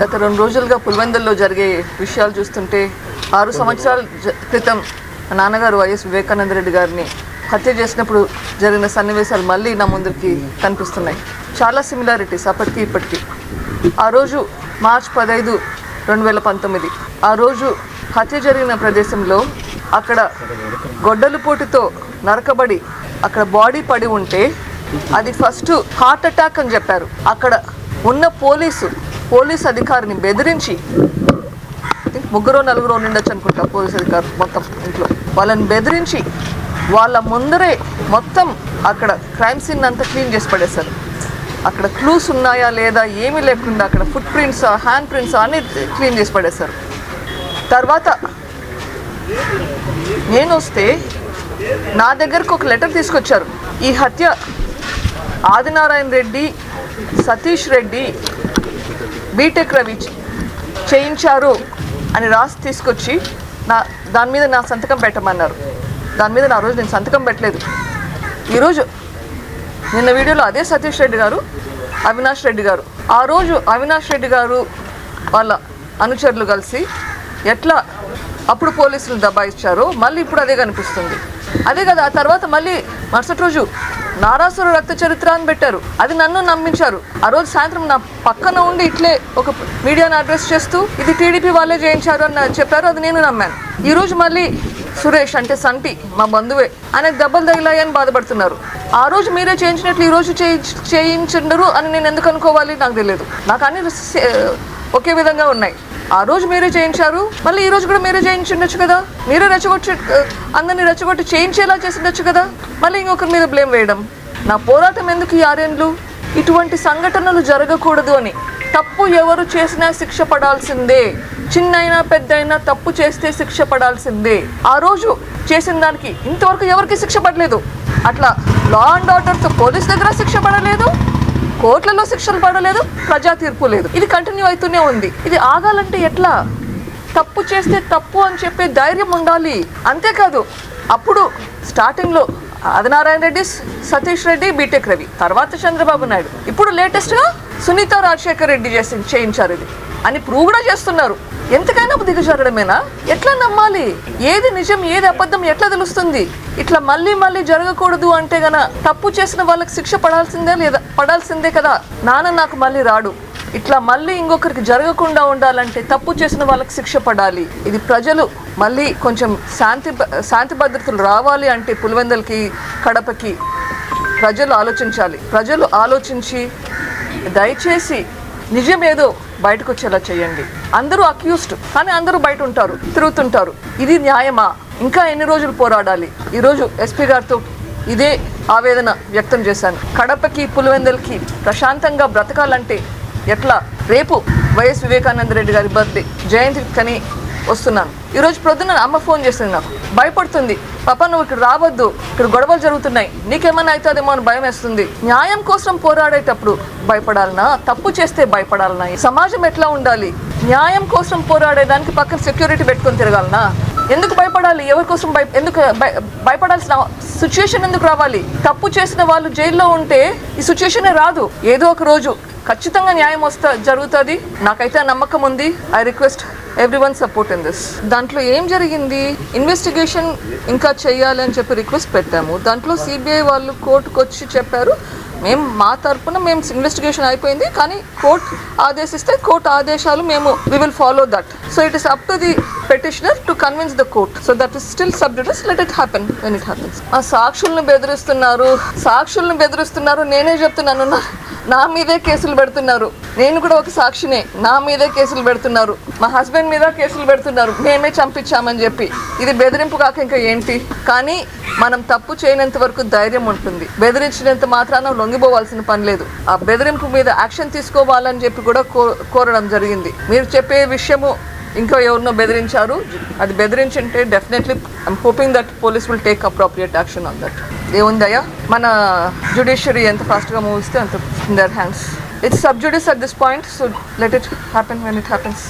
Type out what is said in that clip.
గత రెండు రోజులుగా పులివెందుల్లో జరిగే విషయాలు చూస్తుంటే ఆరు సంవత్సరాల జ- క్రితం నాన్నగారు వైఎస్ వివేకానంద రెడ్డి గారిని హత్య చేసినప్పుడు జరిగిన సన్నివేశాలు మళ్ళీ నా ముందుకి కనిపిస్తున్నాయి. చాలా సిమిలారిటీస్ అప్పటికి ఇప్పటికీ. ఆ రోజు మార్చ్ పదహైదు రెండు వేల పంతొమ్మిది. ఆ రోజు హత్య జరిగిన ప్రదేశంలో అక్కడ గొడ్డలి పోటుతో నరకబడి అక్కడ బాడీ పడి ఉంటే అది ఫస్ట్ హార్ట్ అటాక్ అని చెప్పారు. అక్కడ ఉన్న పోలీసు పోలీస్ అధికారిని బెదిరించి ముగ్గురో నలుగురో ముగ్గురు నలుగురు అనుకుంటా పోలీస్ అధికారులు మొత్తం ఇంట్లో. వాళ్ళని బెదిరించి వాళ్ళ ముందరే మొత్తం అక్కడ క్రైమ్ సీన్ అంతా క్లీన్ చేసి పడేశారు. అక్కడ క్లూస్ ఉన్నాయా లేదా ఏమీ లేకుండా అక్కడ ఫుట్ ప్రింట్స్ హ్యాండ్ ప్రింట్స్ అన్ని క్లీన్ చేసి పడేశారు. తర్వాత నేను వస్తే నా దగ్గరకు ఒక లెటర్ తీసుకొచ్చారు. ఈ హత్య ఆదినారాయణ రెడ్డి సతీష్ రెడ్డి బీటెక్ రవి చేయించారు అని రాసి తీసుకొచ్చి నా దాని మీద నా సంతకం పెట్టమన్నారు. దాని మీద నా రోజు నేను సంతకం పెట్టలేదు. ఈరోజు నిన్న వీడియోలో అదే సతీష్ రెడ్డి గారు అవినాష్ రెడ్డి గారు. ఆ రోజు అవినాష్ రెడ్డి గారు వాళ్ళ అనుచరులు కలిసి ఎట్లా అప్పుడు పోలీసులు దబాయిచ్చారో మళ్ళీ ఇప్పుడు అదే కనిపిస్తుంది. అదే కదా ఆ తర్వాత మళ్ళీ మరుసటి రోజు నారాసురు రక్త చరిత్ర అని పెట్టారు. అది నన్ను నమ్మించారు. ఆ రోజు సాయంత్రం నా పక్కన ఉండి ఇట్లే ఒక మీడియాను అడ్రస్ చేస్తూ ఇది టీడీపీ వాళ్ళే చేయించారు అని చెప్పారు అది నేను నమ్మాను. ఈ రోజు మళ్ళీ సురేష్ అంటే సంటి మా బంధువే ఆయనకు దెబ్బలు తగిలాయని బాధపడుతున్నారు. ఆ రోజు మీరే చేయించినట్లు ఈ రోజు చేయించండరు చేయించుండరు అని నేను ఎందుకు అనుకోవాలి నాకు తెలియదు. నాకు అన్ని ఒకే విధంగా ఉన్నాయి. ఆ రోజు మీరే చేయించారు. మళ్ళీ ఈ రోజు కూడా మీరే చేయించుండొచ్చు కదా. మీరే రెచ్చగొట్టి అందరినీ రెచ్చగొట్టి చేయించేలా చేసిండొచ్చు కదా. మళ్ళీ ఇంకొకరి మీద బ్లేమ్ వేయడం. నా పోరాటం ఎందుకు ఈ ఆర్యన్లు ఇటువంటి సంఘటనలు జరగకూడదు అని. తప్పు ఎవరు చేసినా శిక్ష పడాల్సిందే. చిన్నైనా పెద్దయినా తప్పు చేస్తే శిక్ష పడాల్సిందే. ఆ రోజు చేసిన దానికి ఇంతవరకు ఎవరికి శిక్ష పడలేదు? అట్లా లా అండ్ ఆర్డర్తో పోలీస్ దగ్గర శిక్ష పడలేదు? కోర్టులలో శిక్షలు పడలేదు ప్రజా తీర్పు లేదు. ఇది కంటిన్యూ అవుతూనే ఉంది. ఇది ఆగాలంటే ఎట్లా? తప్పు చేస్తే తప్పు అని చెప్పే ధైర్యం ఉండాలి. అంతేకాదు అప్పుడు స్టార్టింగ్లో ఆదినారాయణ రెడ్డి సతీష్ రెడ్డి బీటెక్ రవి తర్వాత చంద్రబాబు నాయుడు. ఇప్పుడు లేటెస్ట్గా సునీత రాజశేఖర్ రెడ్డి చేసి చేయించారు ఇది. అని ప్రూవ్ కూడా చేస్తున్నారు. ఎంతకైనా దిగజారడమేనా? ఎట్లా నమ్మాలి? ఏది నిజం ఏది అబద్ధం ఎట్లా తెలుస్తుంది? ఇట్లా మళ్ళీ మళ్ళీ జరగకూడదు అంటే గన తప్పు చేసిన వాళ్ళకి శిక్ష పడాల్సిందే లేదా పడాల్సిందే కదా? నాన్న నాకు మళ్ళీ రాడు. ఇట్లా మళ్ళీ ఇంకొకరికి జరగకుండా ఉండాలంటే తప్పు చేసిన వాళ్ళకి శిక్ష పడాలి. ఇది ప్రజలు మళ్ళీ కొంచెం శాంతి భ- శాంతి భద్రతలు రావాలి అంటే పులివెందలకి కడపకి ప్రజలు ఆలోచించాలి. ప్రజలు ఆలోచించి దయచేసి నిజమేదో బయటకు వచ్చేలా చేయండి. అందరూ అక్యూస్డ్ కానీ అందరూ బయట ఉంటారు తిరుగుతుంటారు. ఇది న్యాయమా? ఇంకా ఎన్ని రోజులు పోరాడాలి? ఈరోజు ఎస్పీ గారితో ఇదే ఆవేదన వ్యక్తం చేశాను. కడపకి పులివెందలకి ప్రశాంతంగా బ్రతకాలంటే ఎట్లా? రేపు వైఎస్ వివేకానంద రెడ్డి గారి బర్త్డే జయంతి కని వస్తున్నాను. ఈరోజు ప్రొద్దున అమ్మ ఫోన్ చేసింది నాకు. భయపడుతుంది. పాప నువ్వు ఇక్కడ రావద్దు. ఇక్కడ గొడవలు జరుగుతున్నాయి. నీకేమన్నా అవుతుందేమో అని భయం వేస్తుంది. న్యాయం కోసం పోరాడేటప్పుడు భయపడాలనా? తప్పు చేస్తే భయపడాలనా? సమాజం ఎట్లా ఉండాలి? న్యాయం కోసం పోరాడేదానికి పక్కన సెక్యూరిటీ పెట్టుకొని తిరగాలనా? ఎందుకు భయపడాలి? ఎవరి కోసం భయ ఎందుకు భయ- భయపడాల్సిన సిచ్యుయేషన్ ఎందుకు రావాలి? తప్పు చేసిన వాళ్ళు జైల్లో ఉంటే ఈ సిచ్యుయేషనే రాదు. ఏదో ఒక రోజు ఖచ్చితంగా న్యాయం వస్తా జరుగుతుంది. నాకైతే నమ్మకం ఉంది. I request everyone support in this దాంట్లో ఏం జరిగింది? ఇన్వెస్టిగేషన్ ఇంకా చేయాలి అని చెప్పి రిక్వెస్ట్ పెట్టాము. దాంట్లో సిబిఐ వాళ్ళు కోర్టుకు వచ్చి చెప్పారు. మేము మా తరపున మేము ఇన్వెస్టిగేషన్ అయిపోయింది. కానీ కోర్ట్ ఆదేశిస్తే కోర్ట్ ఆదేశాలు మేము we will follow that so it is up to the petitioner to convince the court so that is still subject let it happen when it happens ఆ సాక్షులను బెదిరిస్తున్నారు. సాక్షులను బెదిరిస్తున్నారు. నేనే చెప్తున్నాను. నా మీదే కేసులు పెడుతున్నారు. నేను కూడా ఒక సాక్షినే. నా మీదే కేసులు పెడుతున్నారు. మా హస్బెండ్ మీద కేసులు పెడుతున్నారు. మేమే చంపించామని చెప్పి. ఇది బెదిరింపు కాక ఇంకా ఏంటి? కానీ మనం తప్పు చేయనంత వరకు ధైర్యం ఉంటుంది. బెదిరించినంత మాత్రాన లొంగిపోవాల్సిన పని లేదు. ఆ బెదిరింపు మీద యాక్షన్ తీసుకోవాలని చెప్పి కూడా కో- కోరడం జరిగింది. మీరు చెప్పే విషయము ఇంకా ఎవరినో బెదిరించారు. అది బెదిరించింటే definitely I'm hoping that police will take appropriate action on that. ఏముందయ్యా? మన జుడిషియరీ ఎంత ఫాస్ట్గా మూవ్ ఇస్తే అంత in their hands it's sub judice at this point so let it happen when it happens